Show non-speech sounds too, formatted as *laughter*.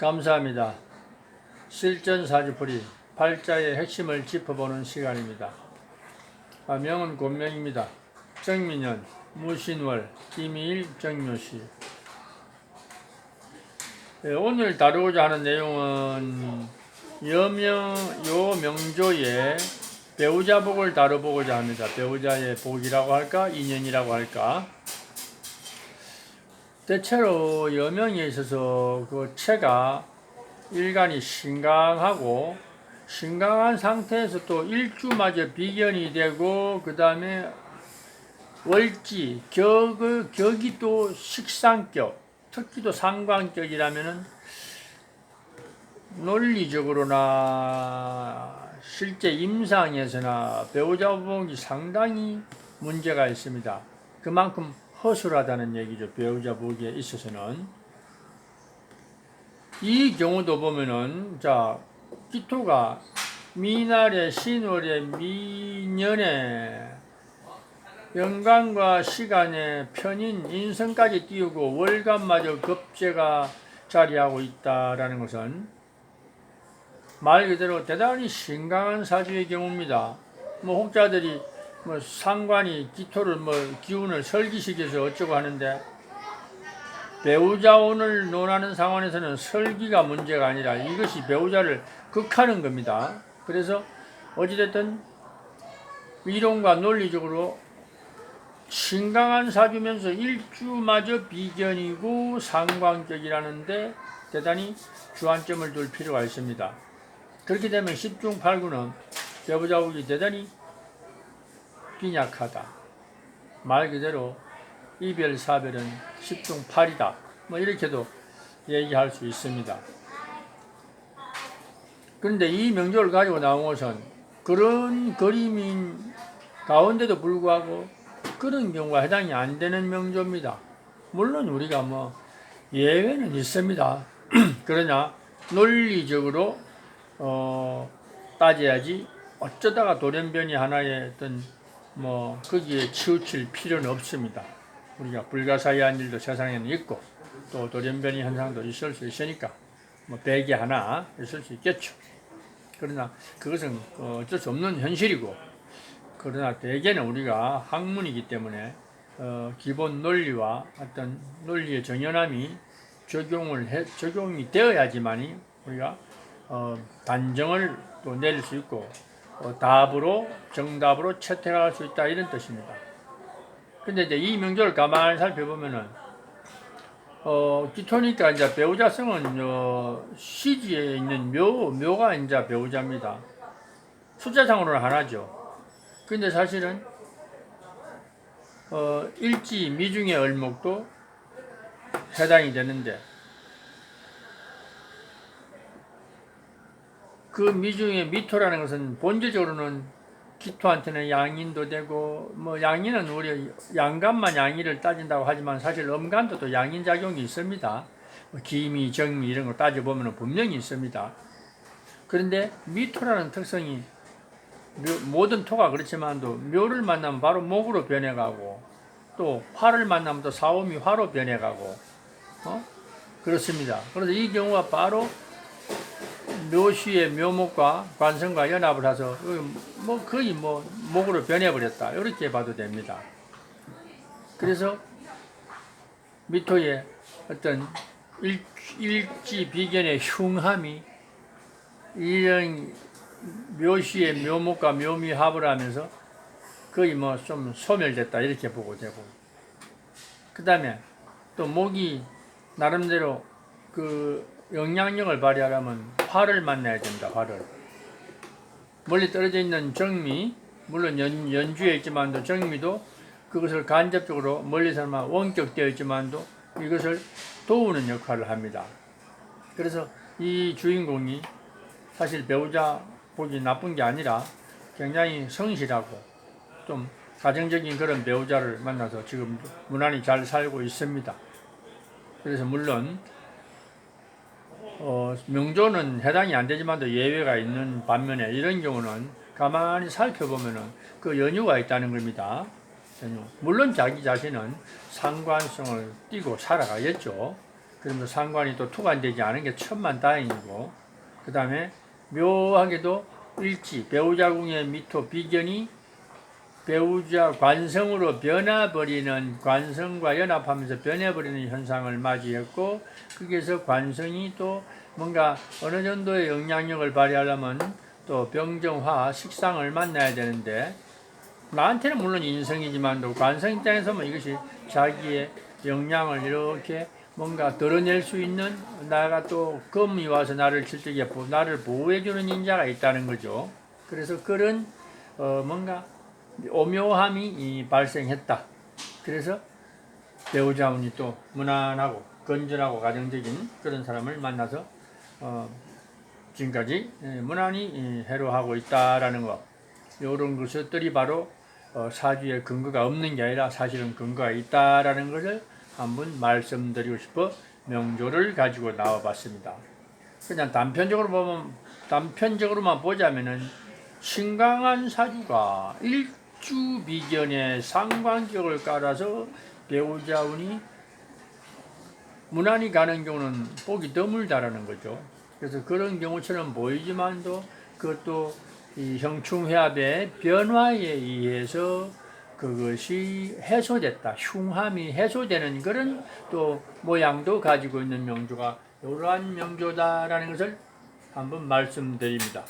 감사합니다. 실전 사주풀이 팔자의 핵심을 짚어보는 시간입니다. 아, 명은 곤명입니다. 정민현, 무신월, 김일, 정묘시. 예, 오늘 다루고자 하는 내용은 여명, 요 명조의 배우자 복을 다뤄보고자 합니다. 배우자의 복이라고 할까? 인연이라고 할까? 대체로 여명에 있어서 그 체가 일간이 신강하고 신강한 상태에서 또 일주마저 비견이 되고 그 다음에 월지 격의 격이 또 식상격 특히 또 상관격이라면은 논리적으로나 실제 임상에서나 배우자 복이 상당히 문제가 있습니다. 그만큼 허술하다는 얘기죠. 배우자 복에 있어서는. 이 경우도 보면은, 자, 기토가 미날에 신월에 미년에 연간과 시간에 편인 인성까지 띄우고 월간마저 급제가 자리하고 있다라는 것은 말 그대로 대단히 신강한 사주의 경우입니다. 뭐 혹자들이 뭐 상관이 기토를 뭐 기운을 설기시켜서 어쩌고 하는데 배우자 운을 논하는 상황에서는 설기가 문제가 아니라 이것이 배우자를 극하는 겁니다. 그래서 어찌됐든 이론과 논리적으로 신강한 사주면서 일주마저 비견이고 상관격이라는데 대단히 주안점을 둘 필요가 있습니다. 그렇게 되면 10중 8구는 배우자국이 대단히 빈약하다. 말 그대로 이별 사별은 10중 8이다. 뭐 이렇게도 얘기할 수 있습니다. 그런데 이 명조를 가지고 나온 것은 그런 그림인 가운데도 불구하고 그런 경우가 해당이 안 되는 명조입니다. 물론 우리가 뭐 예외는 있습니다. *clears throat* 그러나 논리적으로 어, 따져야지 어쩌다가 돌연변이 하나의 어떤 뭐 거기에 치우칠 필요는 없습니다. 우리가 불가사의한 일도 세상에는 있고 또 돌연변이 현상도 있을 수 있으니까 뭐 배기 하나 있을 수 있겠죠. 그러나 그것은 어, 어쩔 수 없는 현실이고 그러나 대개는 우리가 학문이기 때문에 어, 기본 논리와 어떤 논리의 정연함이 적용을 해, 적용이 되어야지만이 우리가 어, 단정을 또 내릴 수 있고 어, 답으로 정답으로 채택할 수 있다 이런 뜻입니다. 근데 이제 이 명조를 가만히 살펴보면은 어, 기토니까 이제 배우자성은 어, 시지에 있는 묘 묘가 이제 배우자입니다. 숫자상으로는 하나죠. 근데 사실은 어, 일지 미중의 을목도 해당이 되는데 그 미중의 미토라는 것은 본질적으로는 기토한테는 양인도 되고 뭐 양인은 우리 양간만 양의를 따진다고 하지만 사실 음간도 또 양인 작용이 있습니다. 뭐 기미, 정미 이런 거 따져 보면 분명히 있습니다. 그런데 미토라는 특성이 묘, 모든 토가 그렇지만도 묘를 만나면 바로 목으로 변해가고 또 화를 만나면 또 사오미 화로 변해가고 어? 그렇습니다. 그래서 이 경우가 바로 묘시의 묘목과 관성과 연합을 해서 뭐 거의 뭐 목으로 변해버렸다. 이렇게 봐도 됩니다. 그래서 미토의 어떤 일, 일지 비견의 흉함이 이런 묘시의 묘목과 묘미 합을 하면서 거의 뭐 좀 소멸됐다. 이렇게 보고 되고. 그 다음에 또 목이 나름대로 그 영향력을 발휘하려면 화를 만나야 됩니다. 화를 멀리 떨어져 있는 정미 물론 연, 연주에 있지만도 정미도 그것을 간접적으로 멀리서만 원격되어 있지만도 이것을 도우는 역할을 합니다. 그래서 이 주인공이 사실 배우자 보기 나쁜 게 아니라 굉장히 성실하고 좀 가정적인 그런 배우자를 만나서 지금 무난히 잘 살고 있습니다. 그래서 물론 어, 명조는 해당이 안 되지만도 예외가 있는 반면에 이런 경우는 가만히 살펴보면은 그 연유가 있다는 겁니다. 연유. 물론 자기 자신은 상관성을 띠고 살아가겠죠. 그러면 상관이 또 투관되지 않은 게 천만 다행이고 그 다음에 묘하게도 일지 배우자궁의 미토 비견이 배우자 관성으로 변화버리는 관성과 연합하면서 변해버리는 현상을 맞이했고 거기에서 관성이 또 뭔가 어느 정도의 영향력을 발휘하려면 또 병정화 식상을 만나야 되는데 나한테는 물론 인성이지만 또 관성 입장에서 뭐 이것이 자기의 역량을 이렇게 뭔가 드러낼 수 있는 나가 또 검이 와서 나를 칠 적에 보- 나를 보호해 주는 인자가 있다는 거죠. 그래서 그런 어 뭔가 오묘함이 이 발생했다. 그래서 배우자운이 또 무난하고 건전하고 가정적인 그런 사람을 만나서 어 지금까지 예, 무난히 이 해로하고 있다라는 거. 이런 것들이 바로 어, 사주에 근거가 없는 게 아니라 사실은 근거가 있다라는 것을 한번 말씀드리고 싶어 명조를 가지고 나와봤습니다. 그냥 단편적으로 보면 단편적으로만 보자면은 신강한 사주가 일 주 비견에 상관격을 깔아서 배우자 운이 무난히 가는 경우는 보기 드물다라는 거죠. 그래서 그런 경우처럼 보이지만도 그것도 이 형충회합의 변화에 의해서 그것이 해소됐다. 흉함이 해소되는 그런 또 모양도 가지고 있는 명조가 이러한 명조다라는 것을 한번 말씀드립니다.